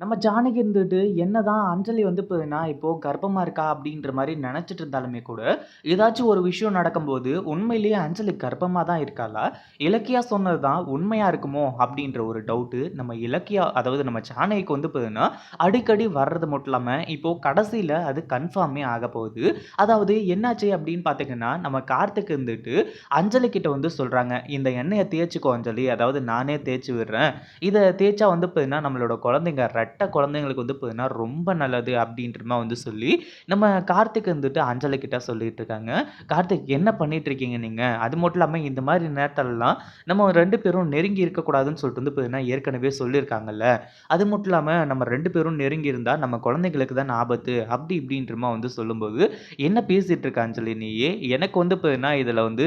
நம்ம ஜானகி இருந்துட்டு என்னதான் அஞ்சலி வந்து பார்த்தீங்கன்னா, இப்போ கர்ப்பமா இருக்கா அப்படின்ற மாதிரி நினச்சிட்டு இருந்தாலுமே கூட, ஏதாச்சும் ஒரு விஷயம் நடக்கும்போது, உண்மையிலேயே அஞ்சலி கர்ப்பமா தான் இருக்காளா? இலக்கியா சொன்னது தான் உண்மையா இருக்குமோ? அப்படின்ற ஒரு டவுட்டு நம்ம இலக்கியா அதாவது நம்ம ஜானகிக்கு வந்து பார்த்தீங்கன்னா, அடிக்கடி வர்றது மட்டும் இல்லாம, இப்போ கடைசியில அது கன்ஃபார்மே ஆக போகுது அதாவது என்னாச்சு அப்படின்னு பார்த்தீங்கன்னா, நம்ம கார்த்திக் இருந்துட்டு அஞ்சலி கிட்ட வந்து சொல்றாங்க, "இந்த எண்ணெயை தேய்ச்சிக்கோ அஞ்சலி. அதாவது நானே தேய்ச்சி விடுறேன். இதை தேய்ச்சா வந்து பார்த்தீங்கன்னா, நம்மளோட குழந்தைங்க பட்ட குழந்தைங்களுக்கு வந்து பார்த்தீங்கன்னா, ரொம்ப நல்லது." அப்படின்ற வந்து சொல்லி, நம்ம கார்த்திக் வந்துட்டு அஞ்சலி கிட்ட சொல்லிட்டு இருக்காங்க. "கார்த்திக் என்ன பண்ணிட்டு இருக்கீங்க நீங்க? அது மட்டும் இல்லாமல் இந்த மாதிரி நேரத்துலலாம் நம்ம ரெண்டு பேரும் நெருங்கி இருக்கக்கூடாதுன்னு சொல்லிட்டு வந்து பார்த்தீங்கன்னா, ஏற்கனவே சொல்லியிருக்காங்கல்ல. அது மட்டும் இல்லாமல் நம்ம ரெண்டு பேரும் நெருங்கி இருந்தால் நம்ம குழந்தைங்களுக்கு தான் ஆபத்து." அப்படி இப்படின்றமா வந்து சொல்லும்போது, "என்ன பேசிட்டு இருக்க அஞ்சலி நீயே எனக்கு வந்து பார்த்தீங்கன்னா, இதில் வந்து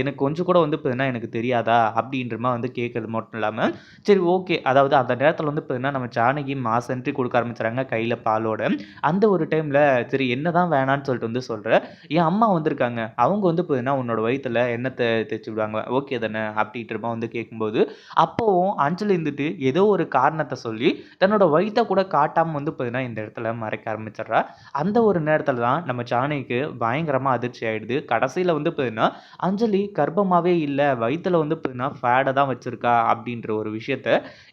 எனக்கு கொஞ்சம் கூட வந்து பார்த்தீங்கன்னா, எனக்கு தெரியாதா?" அப்படின்றமா வந்து கேட்கறது மட்டும் இல்லாமல் சரி ஓகே. அதாவது அந்த நேரத்தில் வந்து பார்த்தீங்கன்னா, நம்ம ஜானகி மாஸ் கொடுக்க ஆரம்பிச்சுறாங்க கையில் பாலோட. அந்த ஒரு டைமில் "சரி என்ன தான் வேணான்னு சொல்லிட்டு வந்து சொல்கிற என் அம்மா வந்திருக்காங்க. அவங்க வந்து போதுன்னா உன்னோட வயிற்றில் என்னத்தை தேய்ச்சு விடுவாங்க. ஓகே தானே?" அப்படின்ற வந்து கேட்கும்போது, அப்போவும் அஞ்சலி இருந்துட்டு ஏதோ ஒரு காரணத்தை சொல்லி, தன்னோட வயிற்றை கூட காட்டாமல் வந்து போதுன்னா இந்த இடத்துல மறைக்க ஆரம்பிச்சிடுறா அந்த ஒரு நேரத்தில் தான் நம்ம ஜானகிக்கு பயங்கரமாக அதிர்ச்சி ஆயிடுது. கடைசியில் வந்து போதுன்னா அஞ்சலி கர்ப்பமாகவே இல்லை வயிற்றில் வந்து பார்த்தீங்கன்னா, ஃபேடை தான் வச்சுருக்கா அப்படின்ற ஒரு விஷயத்த,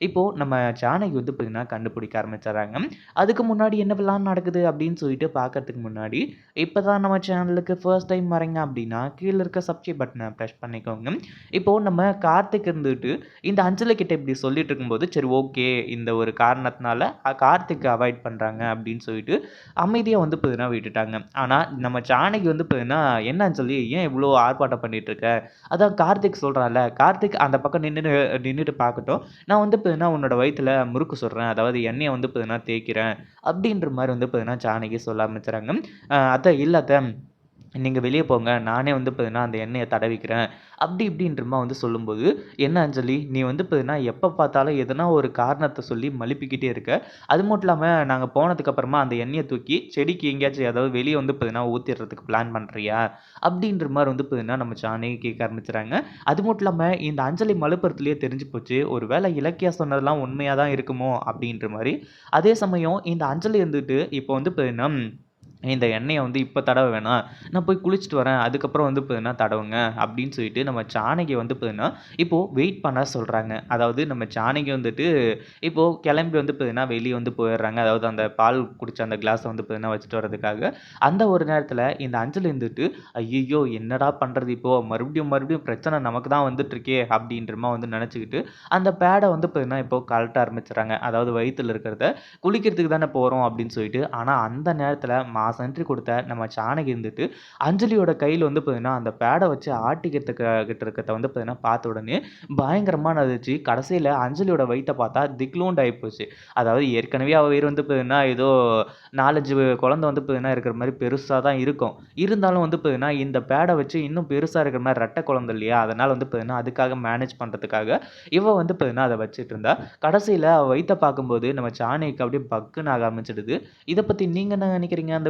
இப்போது நம்ம ஜானகி வந்து பார்த்தீங்கன்னா, கண்டுபிடிக்க ஆரம்பிச்சிடறாங்க அதுக்கு முன்னாடி என்னவெல்லாம் நடக்குது அப்படின்னு சொல்லிட்டு பார்க்கறதுக்கு முன்னாடி, இப்போ தான் நம்ம சேனலுக்கு ஃபர்ஸ்ட் டைம் வரீங்க அப்படின்னா, கீழே இருக்க சப்ஸ்கிரைப் பட்டனை ப்ரெஷ் பண்ணிக்கோங்க. இப்போ நம்ம கார்த்திக் இருந்துட்டு, இந்த அஞ்சலி கிட்ட இப்படி சொல்லிட்டு இருக்கும்போது, சரி ஓகே. இந்த ஒரு காரணத்தினால கார்த்திக் அவாய்ட் பண்ணுறாங்க அப்படின்னு சொல்லிட்டு, அமைதியாக வந்து பார்த்தீங்கன்னா விட்டுட்டாங்க. ஆனால் நம்ம சானைக்கு வந்து பார்த்தீங்கன்னா, "என்ன அஞ்சலி ஏன் இவ்வளோ ஆர்ப்பாட்டம் பண்ணிட்டு இருக்க? அதான் கார்த்திக் சொல்கிறான்ல கார்த்திக் அந்த பக்கம் நின்று நின்றுட்டு பார்க்கட்டும். நான் வந்து பார்த்தீங்கன்னா, உன்னோட வயித்துல முறுக்கு சொல்கிறேன் அதாவது எண்ணெயை வந்து பார்த்தீங்கன்னா தேய்க்கிறேன்." அப்படின்ற மாதிரி வந்து பார்த்தீங்கன்னா, ஜானகி சொல்ல ஆரம்பிச்சுறாங்க. அதை இல்லாத நீங்கள் வெளியே போங்க. நானே வந்து பார்த்தீங்கன்னா, அந்த எண்ணெயை தடவிக்கிறேன்." அப்படி இப்படின்றமா வந்து சொல்லும்போது, "என்ன அஞ்சலி நீ வந்து பார்த்தீங்கன்னா, எப்போ பார்த்தாலும் எதனா ஒரு காரணத்தை சொல்லி மழுப்பிக்கிட்டே இருக்க. அது மட்டும் இல்லாமல் நாங்கள் போனதுக்கப்புறமா அந்த எண்ணெயை தூக்கி செடிக்கு எங்கேயாச்சும் ஏதாவது வெளியே வந்து பார்த்தீங்கன்னா, ஊற்றிடுறதுக்கு பிளான் பண்ணுறியா அப்படின்ற மாதிரி வந்து பார்த்தீங்கன்னா, நம்ம ஜானகி கேட்க ஆரம்பிச்சுறாங்க. அது மட்டும் இல்லாமல் இந்த அஞ்சலி மழுப்புறதுலயே தெரிஞ்சு போச்சு. ஒரு வேலை இலக்கியா சொன்னதெல்லாம் உண்மையாக தான் இருக்குமோ? அப்படின்ற மாதிரி அதே சமயம் இந்த அஞ்சலி இருந்துட்டு, இப்போ வந்து பார்த்தீங்கன்னா, "இந்த எண்ணெயை வந்து இப்போ தடவ வேணாம். நான் போய் குளிச்சுட்டு வரேன். அதுக்கப்புறம் வந்து பார்த்தீங்கன்னா தடவுங்க." அப்படின்னு சொல்லிட்டு நம்ம ஜானகி வந்து பார்த்தீங்கன்னா, இப்போது வெயிட் பண்ண சொல்கிறாங்க அதாவது நம்ம சாணகி வந்துட்டு, இப்போது கிளம்பி வந்து பார்த்தீங்கன்னா, வெளியே வந்து போயிடுறாங்க. அதாவது அந்த பால் குடிச்ச அந்த கிளாஸை வந்து பார்த்தீங்கன்னா, வச்சுட்டு வரதுக்காக. அந்த ஒரு நேரத்தில் இந்த அஞ்சல் இருந்துட்டு, ஐயோ என்னடா பண்ணுறது இப்போது மறுபடியும் மறுபடியும் பிரச்சனை நமக்கு தான் வந்துட்டுருக்கே." அப்படின்றமா வந்து நினச்சிக்கிட்டு அந்த பேடை வந்து பார்த்தீங்கன்னா, இப்போ கலட்ட ஆரம்பிச்சுறாங்க. அதாவது வயிற்றில் இருக்கிறத. "குளிக்கிறதுக்கு தானே போகிறோம் அப்படின்னு சொல்லிட்டு. ஆனால் அந்த நேரத்தில் மாச லாஸ்ட் என்ட்ரி கொடுத்த நம்ம சாணகி இருந்துட்டு, அஞ்சலியோட கையில் வந்து பார்த்தீங்கன்னா, அந்த பேடை வச்சு ஆட்டிக்கிறதுக்கு இருக்கிறத வந்து பார்த்தீங்கன்னா, பார்த்த உடனே பயங்கரமாக நடந்துச்சு கடைசியில் அஞ்சலியோட வயிற்றை பார்த்தா திக்லோண்ட் ஆகிப்போச்சு அதாவது ஏற்கனவே அவ உயிர் வந்து பார்த்தீங்கன்னா, ஏதோ 4, 5 குழந்தை வந்து பார்த்தீங்கன்னா, இருக்கிற மாதிரி பெருசாக தான் இருக்கும். இருந்தாலும் வந்து பார்த்தீங்கன்னா, இந்த பேடை வச்சு இன்னும் பெருசாக இருக்கிற மாதிரி ரெட்டை குழந்தை இல்லையா? அதனால் வந்து பார்த்தீங்கன்னா, அதுக்காக மேனேஜ் பண்ணுறதுக்காக இவ வந்து பார்த்தீங்கன்னா, அதை வச்சுட்டு இருந்தா. கடைசியில் வயிற்றை பார்க்கும்போது நம்ம சாணிக்கு அப்படியே பக்குன்னு ஆக ஆரம்பிச்சிடுது இதை பற்றி நீங்கள் என்ன நினைக்கிறீங்க அந்த